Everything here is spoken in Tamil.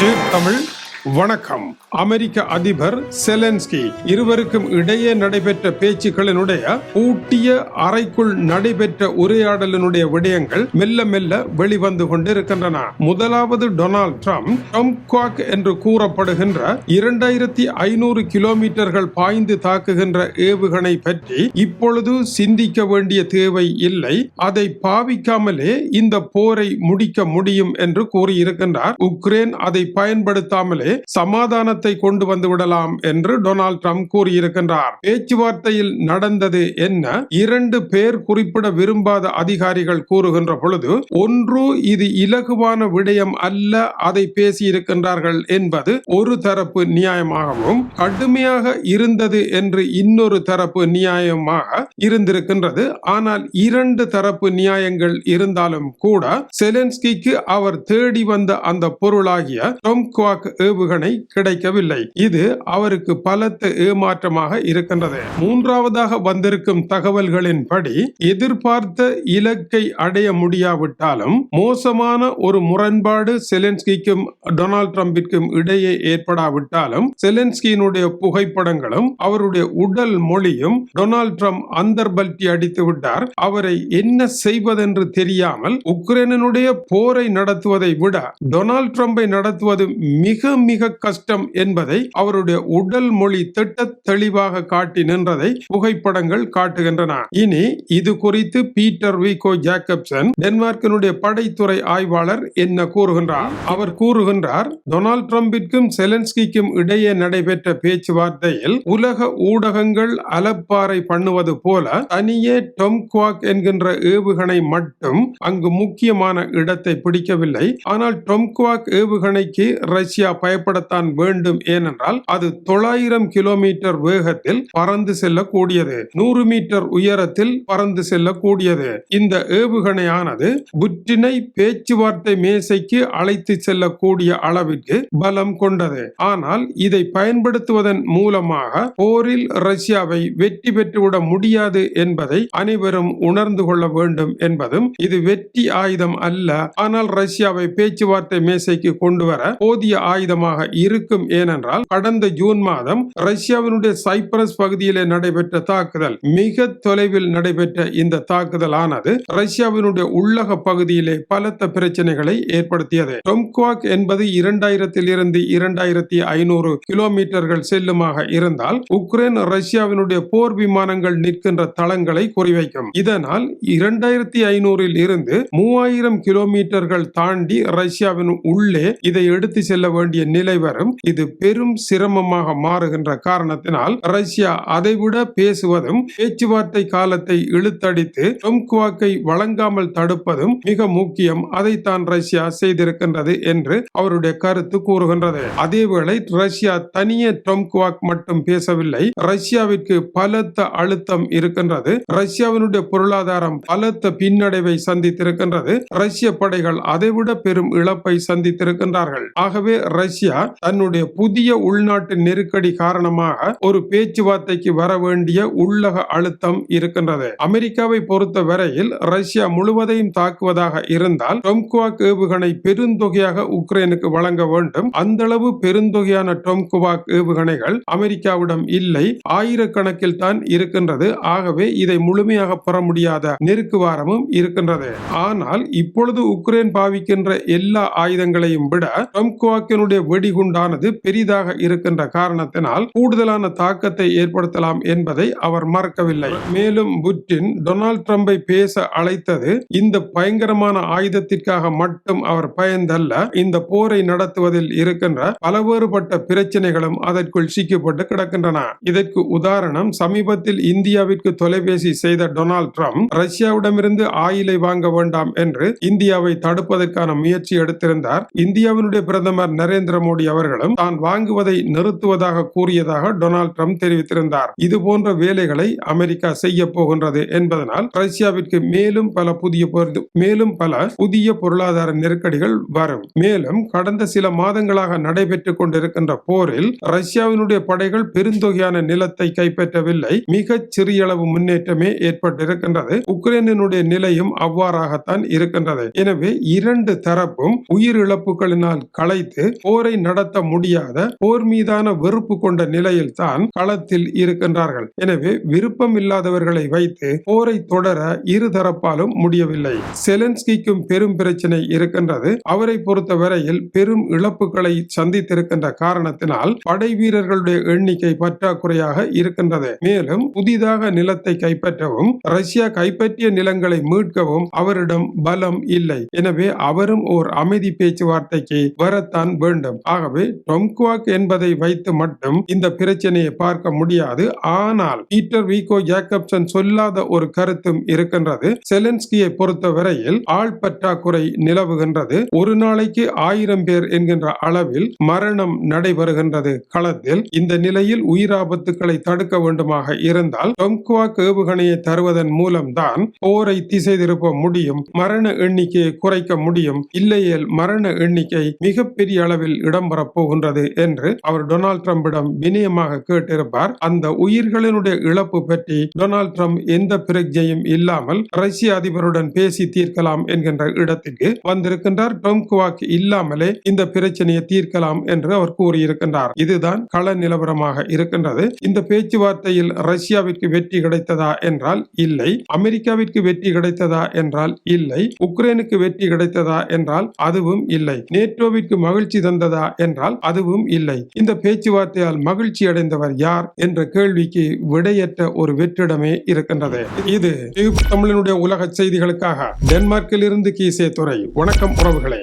டேப் தமிழ் வணக்கம். அமெரிக்க அதிபர் செலன்ஸ்கி இருவருக்கும் இடையே நடைபெற்ற பேச்சுக்களினுடைய பூட்டிய அறைக்குள் நடைபெற்ற உரையாடலினுடைய விடயங்கள் மெல்ல மெல்ல வெளிவந்து கொண்டிருக்கின்றன. முதலாவது டொனால்ட் ட்ரம்ப் ட்ரம்ப் குவாக் என்று கூறப்படுகின்ற இரண்டாயிரத்தி ஐநூறு கிலோமீட்டர்கள் பாய்ந்து தாக்குகின்ற ஏவுகணை பற்றி இப்பொழுது சிந்திக்க வேண்டிய தேவை இல்லை. அதை பாவிக்காமலே இந்த போரை முடிக்க முடியும் என்று கூறியிருக்கின்றார். உக்ரைன் அதை பயன்படுத்தாமலே சமாதானத்தை கொண்டு வந்து விடலாம் என்று டொனால்ட் ட்ரம்ப் கூறியிருக்கின்றார். பேச்சுவார்த்தையில் நடந்தது என்ன? இரண்டு பேர் குறிப்பிட விரும்பாத அதிகாரிகள் கூறுகின்ற பொழுது ஒன்று இது இலகுவான விடயம் அல்ல அதை பேசியிருக்கின்றார்கள் என்பது ஒரு தரப்பு நியாயமாகவும் கடுமையாக இருந்தது என்று இன்னொரு தரப்பு நியாயமாக இருந்திருக்கின்றது. ஆனால் இரண்டு தரப்பு நியாயங்கள் இருந்தாலும் கூட செலன்ஸ்கிக்கு அவர் தேடி வந்த அந்த பொருளாகிய டொம்குவாக் ஏவுகணை கிடைக்கவில்லை. இது அவருக்கு பலத்த ஏமாற்றமாக இருக்கின்றது. மூன்றாவதாக வந்திருக்கும் தகவல்களின்படி எதிர்பார்த்த இலக்கை அடைய முடியாவிட்டாலும் மோசமான ஒரு முரண்பாடு செலன்ஸ்கிக்கும் டொனால்ட் ட்ரம்பிற்கும் இடையே ஏற்படாவிட்டாலும் செலன்ஸ்கியினுடைய புகைப்படங்களும் அவருடைய உடல் மொழியும் டொனால்ட் ட்ரம்ப் அந்தர்பல்டி அடித்து விட்டார் அவரை என்ன செய்வதென்று தெரியாமல் உக்ரைனுடைய போரை நடத்துவதை விட டொனால்ட் ட்ரம்பை நடத்துவது மிக மிக கஷ்டம் என்பதை அவருடைய உடல் மொழி திட்ட தெளிவாக காட்டி நின்றதை புகைப்படங்கள் காட்டுகின்றன. இனி இது குறித்து பீட்டர் விகோ ஜேக்கப்சன் டென்மார்க்கினுடைய படைத்துறை ஆய்வாளர் என்ன கூறுகின்றார்? அவர் கூறுகின்றார் டொனால்ட் ட்ரம்பிற்கும் செலன்ஸ்கிக்கும் இடையே நடைபெற்ற பேச்சுவார்த்தையில் உலக ஊடகங்கள் அலப்பாறை பண்ணுவது போல தனியே டொம் குவாக் என்கின்ற ஏவுகணை மட்டும் அங்கு முக்கியமான இடத்தை பிடிக்கவில்லை. ஆனால் டொம் குவாக் ஏவுகணைக்கு ரஷ்யா பயப்படத்தான் வேண்டும் ஏனென்றால் அது தொள்ளாயிரம் கிலோமீட்டர் வேகத்தில் பறந்து செல்லக்கூடியது. நூறு மீட்டர் உயரத்தில் பறந்து செல்லக்கூடியது. இந்த ஏவுகணையானது புற்றினை பேச்சுவார்த்தை மேசைக்கு அழைத்து செல்லக்கூடிய அளவிற்கு பலம் கொண்டது. ஆனால் இதை பயன்படுத்துவதன் மூலமாக போரில் ரஷ்யாவை வெற்றி பெற்றுவிட முடியாது என்பதை அனைவரும் உணர்ந்து கொள்ள வேண்டும் என்பதும் இது வெற்றி ஆயுதம் அல்ல. ஆனால் ரஷ்யாவை பேச்சுவார்த்தை மேசைக்கு கொண்டு வர போதிய ஆயுதம் காரணமாக இருக்கும் ஏனென்றால் கடந்த ஜூன் மாதம் ரஷ்யாவினுடைய சைப்ரஸ் பகுதியிலே நடைபெற்ற தாக்குதல் மிக தொலைவில் நடைபெற்ற இந்த தாக்குதல் ஆனது ரஷ்யாவினுடைய உள்ளக பகுதியிலே பலத்த பிரச்சனைகளை ஏற்படுத்தியது. டொம்குவாக் என்பது இரண்டாயிரத்தில் இருந்து இரண்டாயிரத்தி ஐநூறு கிலோமீட்டர்கள் செல்லுமாக இருந்தால் உக்ரைன் ரஷ்யாவினுடைய போர் விமானங்கள் நிற்கின்ற தளங்களை குறிவைக்கும். இதனால் இரண்டாயிரத்தி ஐநூறில் இருந்து மூவாயிரம் கிலோமீட்டர்கள் தாண்டி ரஷ்யாவின் உள்ளே இதை எடுத்து செல்ல வேண்டிய நிலை வரும். இது பெரும் சிரமமாக மாறுகின்ற காரணத்தினால் ரஷ்யா அதைவிட பேசுவதும் பேச்சுவார்த்தை காலத்தை இழுத்தடித்து டொம்குவாக்கை வழங்காமல் தடுப்பதும் மிக முக்கியம். அதைத்தான் ரஷ்யா செய்திருக்கின்றது என்று அவருடைய கருத்து கூறுகின்றது. அதேவேளை ரஷ்யா தனியே டொம்குவாக் மட்டும் பேசவில்லை. ரஷ்யாவிற்கு பலத்த அழுத்தம் இருக்கின்றது. ரஷ்யாவினுடைய பொருளாதாரம் பலத்த பின்னடைவை சந்தித்திருக்கின்றது. ரஷ்ய படைகள் அதைவிட பெரும் இழப்பை சந்தித்திருக்கின்றார்கள். ஆகவே ரஷ்யா தன்னுடைய புதிய உள்நாட்டு நெருக்கடி காரணமாக ஒரு பேச்சுவார்த்தைக்கு வர வேண்டிய உள்ளக அழுத்தம் இருக்கின்றது. அமெரிக்காவை பொறுத்த வரையில் ரஷ்யா முழுவதையும் தாக்குவதாக இருந்தால் டொம்குவாக் ஏவுகணை பெருந்தொகையாக உக்ரைனுக்கு வழங்க வேண்டும். அந்த அளவு பெருந்தொகையான டொம்குவாக் ஏவுகணைகள் அமெரிக்காவிடம் இல்லை. ஆயிரக்கணக்கில் தான் இருக்கின்றது. ஆகவே இதை முழுமையாக பெற முடியாத நெருக்குவாரமும் இருக்கின்றது. ஆனால் இப்பொழுது உக்ரைன் பாவிக்கின்ற எல்லா ஆயுதங்களையும் விட டொம்குவாக்கினுடைய வெடிகுண்டானது பெரிதாக இருக்கின்ற காரணத்தினால் கூடுதலான தாக்கத்தை ஏற்படுத்தலாம் என்பதை அவர் மறக்கவில்லை. மேலும் புட்டின் டொனால்ட் ட்ரம்பை பேச அழைத்தது இந்த பயங்கரமான ஆயுதத்திற்காக மட்டும் அவர் பயந்தல்ல இந்த போரை நடத்துவதில் இருக்கின்ற பலவேறுபட்ட பிரச்சனைகளும் அதற்குள் சிக்கப்பட்டு கிடக்கின்றன. இதற்கு உதாரணம் சமீபத்தில் இந்தியாவிற்கு தொலைபேசி செய்த டொனால்ட் ட்ரம்ப் ரஷ்யாவிடமிருந்து ஆயிலை வாங்க வேண்டாம் என்று இந்தியாவை தடுப்பதற்கான முயற்சி எடுத்திருந்தார். இந்தியாவினுடைய பிரதமர் நரேந்திர மோடி அவர்களும் தான் வாங்குவதை நிறுத்துவதாக கூறியதாக டொனால்ட் ட்ரம்ப் தெரிவித்திருந்தார். இது போன்ற வேலைகளை அமெரிக்கா செய்ய போகின்றது என்பதனால் ரஷ்யாவிற்கு மேலும் பல புதிய மேலும் பல புதிய பொருளாதார நெருக்கடிகள் வரும். மேலும் கடந்த சில மாதங்களாக நடைபெற்றுக் கொண்டிருக்கின்ற போரில் ரஷ்யாவினுடைய படைகள் பெருந்தொகையான நிலத்தை கைப்பற்றவில்லை. மிகச் சிறிய அளவு முன்னேற்றமே ஏற்பட்டிருக்கின்றது. உக்ரைனினுடைய நிலையும் அவ்வாறாகத்தான் இருக்கின்றது. எனவே இரண்டு தரப்பும் உயிரிழப்புகளினால் களைத்து போரை நடத்த முடியாத போர் மீதான வெறுப்பு கொண்ட நிலையில் தான் களத்தில் இருக்கின்றார்கள். எனவே விருப்பம் இல்லாதவர்களை வைத்து போரை தொடர இரு தரப்பாலும் முடியவில்லை. செலன்ஸ்கிக்கும் பெரும் பிரச்சனை இருக்கின்றது. அவரை பொறுத்தவரையில் பெரும் இழப்புகளை சந்தித்திருக்கின்ற காரணத்தினால் படை வீரர்களுடைய எண்ணிக்கை பற்றாக்குறையாக இருக்கின்றது. மேலும் புதிதாக நிலத்தை கைப்பற்றவும் ரஷ்யா கைப்பற்றிய நிலங்களை மீட்கவும் அவரிடம் பலம் இல்லை. எனவே அவரும் ஓர் அமைதி பேச்சுவார்த்தைக்கு வரத்தான் வேண்டும். ஆகவே டொம்குவாக் என்பதை வைத்து மட்டும் இந்த பிரச்சனையை பார்க்க முடியாது. ஆனால் பீட்டர் வீகோ ஜேக்கப்சன் சொல்லாத ஒரு கருத்தும் இருக்கின்றது. செலன்ஸ்கியை பொறுத்தவரையில் ஆள் பற்றாக்குறை நிலவுகின்றது. ஒரு நாளைக்கு ஆயிரம் பேர் என்கின்ற அளவில் மரணம் நடைபெறுகின்றது. களத்தில் இந்த நிலையில் உயிராபத்துக்களை தடுக்க வேண்டுமாக இருந்தால் டொம்குவாக் ஏவுகணையை தருவதன் மூலம்தான் போரை திசை திருப்ப முடியும். மரண எண்ணிக்கையை குறைக்க முடியும். இல்லையேல் மரண எண்ணிக்கை மிகப்பெரிய அளவில் இடம்பெறப் போகின்றது என்று அவர் டொனால்ட் ட்ரம்பிடம் வினயமாக கேட்டிருப்பார். அந்த உயிர்களினுடைய இழப்பு பற்றி டொனால்ட் ட்ரம்ப் எந்த பிரஜையும் இல்லாமல் ரஷ்ய அதிபருடன் பேசி தீர்க்கலாம் என்கின்ற இடத்திற்கு வந்திருக்கின்றார். டொம்குவாக் இல்லாமலே இந்த பிரச்சனையை தீர்க்கலாம் என்று அவர் கூறியிருக்கின்றார். இதுதான் கள நிலவரமாக இருக்கின்றது. இந்த பேச்சுவார்த்தையில் ரஷ்யாவிற்கு வெற்றி கிடைத்ததா என்றால் இல்லை. அமெரிக்காவிற்கு வெற்றி கிடைத்ததா என்றால் இல்லை. உக்ரைனுக்கு வெற்றி கிடைத்ததா என்றால் அதுவும் இல்லை. நேட்டோவிற்கு மகிழ்ச்சி தந்ததா என்றால் அதுவும் இல்லை. இந்த பேச்சுவார்த்தையால் மகிழ்ச்சி அடைந்தவர் யார் என்ற கேள்விக்கு விடையற்ற ஒரு வெற்றிடமே இருக்கின்றது. இது தமிழனுடைய உலக செய்திகளுக்காக. டென்மார்க்கில் இருந்து கீசே துறை வணக்கம் உறவுகளே.